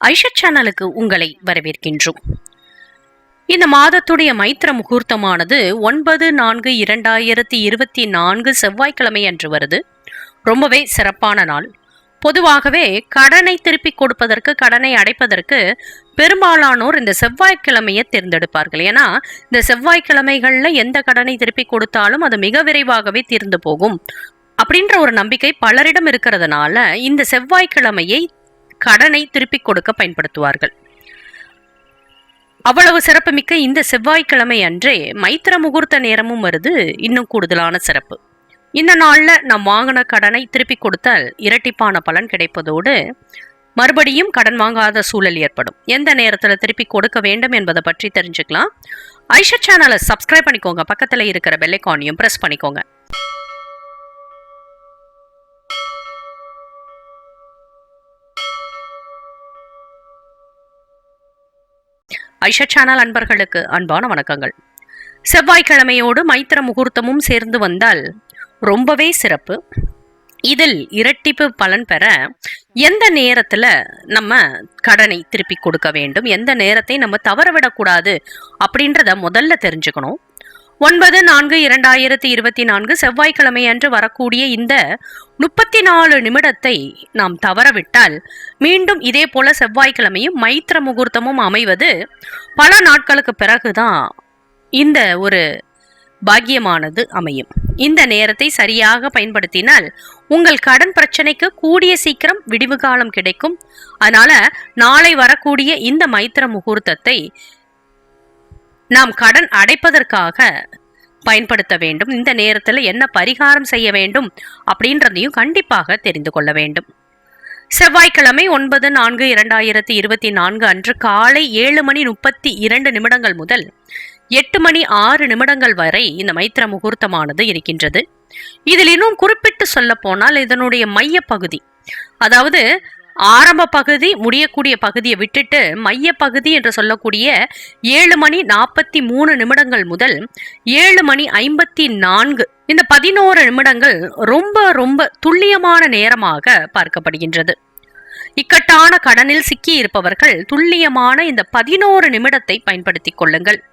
ஐஷா சேனலுக்கு உங்களை வரவேற்கின்றோம். இந்த மாதத்துடைய மைத்திர முகூர்த்தமானது ஒன்பது நான்கு இரண்டாயிரத்தி இருபத்தி நான்கு செவ்வாய்க்கிழமை அன்று வருது. ரொம்பவே சிறப்பான நாள். பொதுவாகவே கடனை திருப்பி கொடுப்பதற்கு கடனை அடைப்பதற்கு பெரும்பாலானோர் இந்த செவ்வாய்க்கிழமையை தேர்ந்தெடுப்பார்கள். ஏன்னா இந்த செவ்வாய்க்கிழமைகளில் எந்த கடனை திருப்பி கொடுத்தாலும் அது மிக விரைவாகவே தீர்ந்து போகும். அப்படின்ற ஒரு நம்பிக்கை பலரிடம் இருக்கிறதுனால இந்த செவ்வாய்க்கிழமையை கடனை திருப்பிக் கொடுக்க பயன்படுத்துவார்கள். அவ்வளவு சிறப்புமிக்க இந்த செவ்வாய்க்கிழமை அன்றே மைத்திர முகூர்த்த நேரமும் வருது இன்னும் கூடுதலான சிறப்பு. இந்த நாளில் நாம் வாங்கின கடனை திருப்பி கொடுத்தால் இரட்டிப்பான பலன் கிடைப்பதோடு மறுபடியும் கடன் வாங்காத சூழல் ஏற்படும். எந்த நேரத்தில் திருப்பி கொடுக்க வேண்டும் என்பதை பற்றி தெரிஞ்சுக்கலாம். ஐஷா சேனலை சப்ஸ்கிரைப் பண்ணிக்கோங்க. பக்கத்தில் இருக்கிற பெல்லைக்கானையும் ப்ரெஸ் பண்ணிக்கோங்க. ஐஷா சேனல் அன்பர்களுக்கு அன்பான வணக்கங்கள். செவ்வாய்க்கிழமையோடு மைத்திர முகூர்த்தமும் சேர்ந்து வந்தால் ரொம்பவே சிறப்பு. இதில் இரட்டிப்பு பலன் பெற எந்த நேரத்தில் நம்ம கடனை திருப்பி கொடுக்க வேண்டும்? எந்த நேரத்தை நம்ம தவறவிடக்கூடாது அப்படின்றத முதல்ல தெரிஞ்சுக்கணும். ஒன்பது நான்கு இரண்டாயிரத்தி இருபத்தி நான்கு செவ்வாய்க்கிழமை அன்று வரக்கூடிய இந்த முப்பத்தி நாலு நிமிடத்தை நாம் தவறவிட்டால் மீண்டும் இதே போல செவ்வாய்க்கிழமையும் மைத்திர முகூர்த்தமும் அமைவது பல நாட்களுக்கு பிறகுதான் இந்த ஒரு பாக்கியமானது அமையும். இந்த நேரத்தை சரியாக பயன்படுத்தினால் உங்கள் கடன் பிரச்சனைக்கு கூடிய சீக்கிரம் விடிவு காலம் கிடைக்கும். அதனால நாளை வரக்கூடிய இந்த மைத்திர முகூர்த்தத்தை நாம் கடன் அடைப்பதற்காக பயன்படுத்த வேண்டும். இந்த நேரத்தில் என்ன பரிகாரம் செய்ய வேண்டும் அப்படின்றதையும் கண்டிப்பாக தெரிந்து கொள்ள வேண்டும். செவ்வாய்க்கிழமை ஒன்பது நான்கு இரண்டாயிரத்தி இருபத்தி நான்கு அன்று காலை ஏழு மணி முப்பத்தி இரண்டு நிமிடங்கள் முதல் எட்டு மணி ஆறு நிமிடங்கள் வரை இந்த மைத்திர முகூர்த்தமானது இருக்கின்றது. இதில் இன்னும் குறிப்பிட்டு சொல்ல போனால் இதனுடைய மைய பகுதி அதாவது ஆரம்ப பகுதி முடியக்கூடிய பகுதியை விட்டுட்டு மைய பகுதி என்று சொல்லக்கூடிய ஏழு மணி நாற்பத்தி மூணு நிமிடங்கள் முதல் ஏழு மணி ஐம்பத்தி நான்கு இந்த பதினோரு நிமிடங்கள் ரொம்ப ரொம்ப துல்லியமான நேரமாக பார்க்கப்படுகின்றது. இக்கட்டான கடனில் சிக்கி இருப்பவர்கள் துல்லியமான இந்த பதினோரு நிமிடத்தை பயன்படுத்திக் கொள்ளுங்கள்.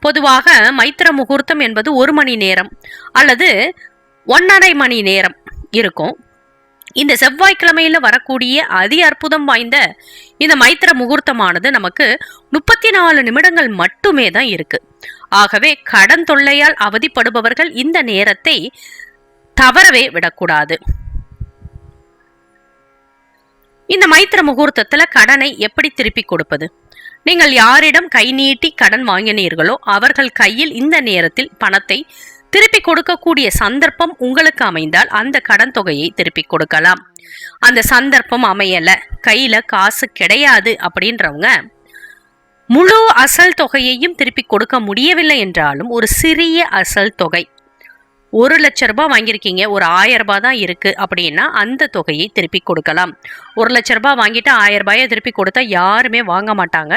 பொதுவாக மைத்திர முகூர்த்தம் என்பது ஒரு மணி நேரம் அல்லது ஒன்னரை மணி நேரம் இருக்கும். இந்த செவ்வாய்க்கிழமையில வரக்கூடிய அதி அற்புதம் வாய்ந்த இந்த மைத்திர முகூர்த்தமானது நமக்கு முப்பத்தி நாலு நிமிடங்கள் மட்டுமே தான் இருக்கு. ஆகவே கடன் தொல்லையால் அவதிப்படுபவர்கள் இந்த நேரத்தை தவறவே விடக்கூடாது. இந்த மைத்திர முகூர்த்தத்துல கடனை எப்படி திருப்பி கொடுப்பது? நீங்கள் யாரிடம் கை நீட்டி கடன் வாங்கினீர்களோ அவர்கள் கையில் இந்த நேரத்தில் பணத்தை திருப்பி கொடுக்கக்கூடிய சந்தர்ப்பம் உங்களுக்கு அமைந்தால் அந்த கடன் தொகையை திருப்பி கொடுக்கலாம். அந்த சந்தர்ப்பம் அமையல கையில காசு கிடையாது அப்படின்றவங்க முழு அசல் தொகையையும் திருப்பி கொடுக்க முடியவில்லை என்றாலும் ஒரு சிறிய அசல் தொகை ஒரு லட்ச ரூபாய் வாங்கியிருக்கீங்க ஒரு ஆயிரம் ரூபாய் தான் இருக்கு அப்படின்னா அந்த தொகையை திருப்பி கொடுக்கலாம். ஒரு லட்ச ரூபாய் வாங்கிட்டு ஆயிரம் ரூபாயை திருப்பி கொடுத்தா யாருமே வாங்க மாட்டாங்க.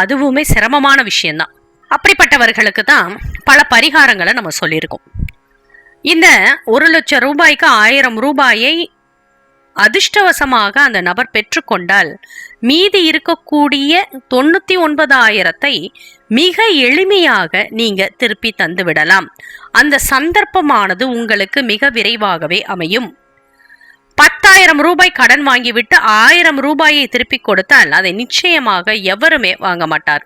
அதுவுமே சிரமமான விஷயம்தான். அப்படிப்பட்டவர்களுக்கு தான் பல பரிகாரங்களை நம்ம சொல்லியிருக்கோம். இந்த ஒரு லட்சம் ரூபாய்க்கு ஆயிரம் ரூபாயை அதிர்ஷ்டவசமாக அந்த நபர் பெற்றுக்கொண்டால் மீதி இருக்கக்கூடிய தொண்ணூத்தி ஒன்பதாயிரத்தை மிக எளிமையாக நீங்க திருப்பி தந்து விடலாம். அந்த சந்தர்ப்பமானது உங்களுக்கு மிக விரைவாகவே அமையும். பத்தாயிரம் ரூபாய் கடன் வாங்கிவிட்டு ஆயிரம் ரூபாயை திருப்பி கொடுத்தால் அதை நிச்சயமாக எவருமே வாங்க மாட்டார்.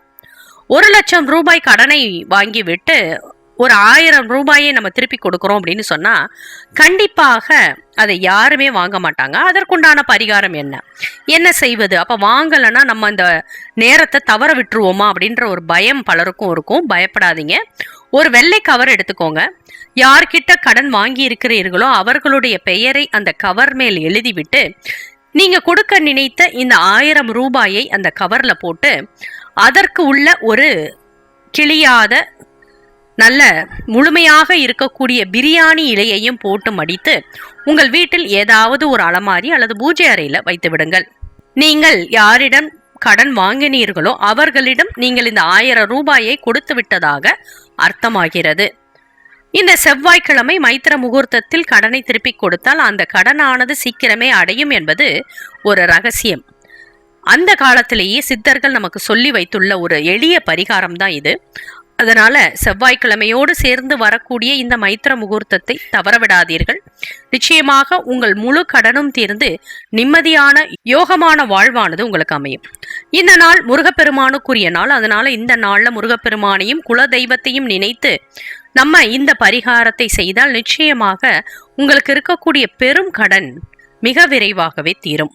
ஒரு லட்சம் ரூபாய் கடனை வாங்கிவிட்டு ஒரு ஆயிரம் ரூபாயை நம்ம திருப்பி கொடுக்குறோம் அப்படின்னு சொன்னா கண்டிப்பாக அதை யாருமே வாங்க மாட்டாங்க. அதற்குண்டான பரிகாரம் என்ன? என்ன செய்வது? அப்ப வாங்கலைன்னா நம்ம அந்த நேரத்தை தவற விட்டுருவோமா அப்படின்ற ஒரு பயம் பலருக்கும் இருக்கும். பயப்படாதீங்க. ஒரு வெள்ளை கவர் எடுத்துக்கோங்க. யார்கிட்ட கடன் வாங்கி இருக்கிறீர்களோ அவர்களுடைய பெயரை அந்த கவர் மேல் எழுதிவிட்டு நீங்க கொடுக்க நினைத்த இந்த ஆயிரம் ரூபாயை அந்த கவர்ல போட்டு அதற்கு உள்ள ஒரு கிளியாத நல்ல முழுமையாக இருக்கக்கூடிய பிரியாணி இலையையும் போட்டு மடித்து உங்கள் வீட்டில் ஏதாவது ஒரு அலமாரி அல்லது பூஜை அறையில் வைத்து விடுங்கள். நீங்கள் யாரிடம் கடன் வாங்கினீர்களோ அவர்களிடம் நீங்கள் இந்த ஆயிரம் ரூபாயை கொடுத்து விட்டதாக அர்த்தமாகிறது. இந்த செவ்வாய்க்கிழமை மைத்திர முகூர்த்தத்தில் கடனை திருப்பிக் கொடுத்தால் அந்த கடனானது சீக்கிரமே அடையும் என்பது ஒரு ரகசியம். அந்த காலத்திலேயே சித்தர்கள் நமக்கு சொல்லி வைத்துள்ள ஒரு எளிய பரிகாரம் தான் இது. அதனால செவ்வாய்க்கிழமையோடு சேர்ந்து வரக்கூடிய இந்த மைத்திர முகூர்த்தத்தை தவறவிடாதீர்கள். நிச்சயமாக உங்கள் முழு கடனும் தீர்ந்து நிம்மதியான யோகமான வாழ்வானது உங்களுக்கு அமையும். இந்த நாள் முருகப்பெருமானுக்குரிய நாள். அதனால இந்த நாள்ல முருகப்பெருமானையும் குல தெய்வத்தையும் நினைத்து நம்ம இந்த பரிகாரத்தை செய்தால் நிச்சயமாக உங்களுக்கு இருக்கக்கூடிய பெரும் கடன் மிக விரைவாகவே தீரும்.